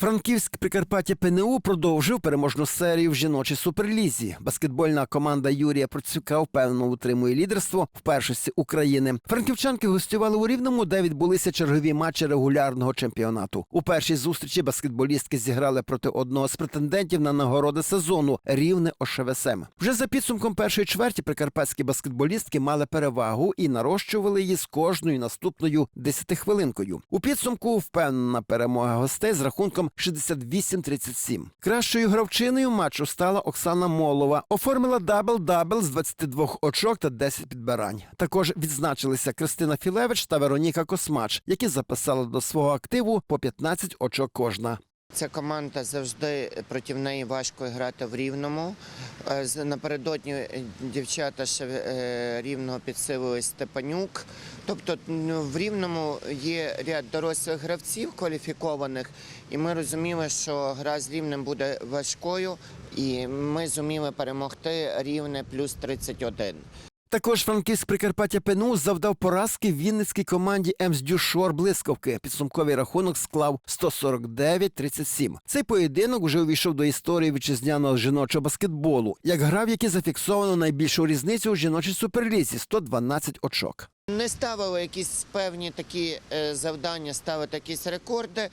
Франківськ Прикарпаття ПНУ продовжив переможну серію в жіночій суперлізі. Баскетбольна команда Юрія Процюка впевнено утримує лідерство в першості України. Франківчанки гостювали у Рівному, де відбулися чергові матчі регулярного чемпіонату. У першій зустрічі баскетболістки зіграли проти одного з претендентів на нагороди сезону рівне ОШВСМ. Вже за підсумком першої чверті прикарпатські баскетболістки мали перевагу і нарощували її з кожною наступною десятихвилинкою. У підсумку впевнена перемога гостей з рахунком 68-37. Кращою гравчиною матчу стала Оксана Молова. Оформила дабл-дабл з 22 очок та 10 підбирань. Також відзначилися Кристина Філевич та Вероніка Космач, які записали до свого активу по 15 очок кожна. Ця команда завжди проти неї важко грати в рівному. Е, Напередодні е, дівчата ще е, рівного підсилили Степанюк. Тобто ну, в рівному є ряд дорослих гравців кваліфікованих, і ми розуміли, що гра з рівнем буде важкою, і ми зуміли перемогти рівне плюс 31. Також франкіст Прикарпаття Пену завдав поразки Вінницькій команді МС Дюшор Блисковки. Підсумковий рахунок склав 149-37. Цей поєдинок уже увійшов до історії вітчизняного жіночого баскетболу, як гра, в якій зафіксовано найбільшу різницю у жіночій суперлізі 112 очок. Не ставили якісь певні такі е, завдання, ставити якісь рекорди.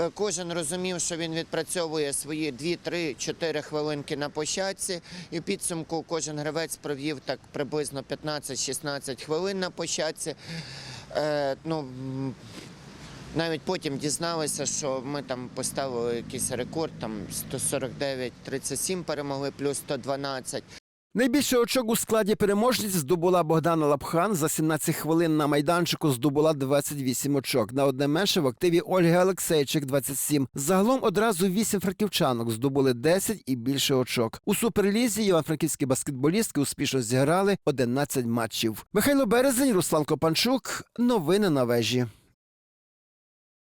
Е, Кожен розумів, що він відпрацьовує свої 2, 3, 4 хвилинки на площадці. І в підсумку кожен гравець провів так приблизно 15-16 хвилин на площадці. Е, ну, навіть потім дізналися, що ми там поставили якийсь рекорд, там 149-37 перемогли, плюс 112. Найбільше очок у складі переможниць здобула Богдана Лапхан. За 17 хвилин на майданчику здобула 28 очок. На одне менше в активі Ольги Олексейчик 27. Загалом одразу 8 франківчанок здобули 10 і більше очок. У суперлізі івано-франківські баскетболістки успішно зіграли 11 матчів. Михайло Березень, Руслан Копанчук. Новини на вежі.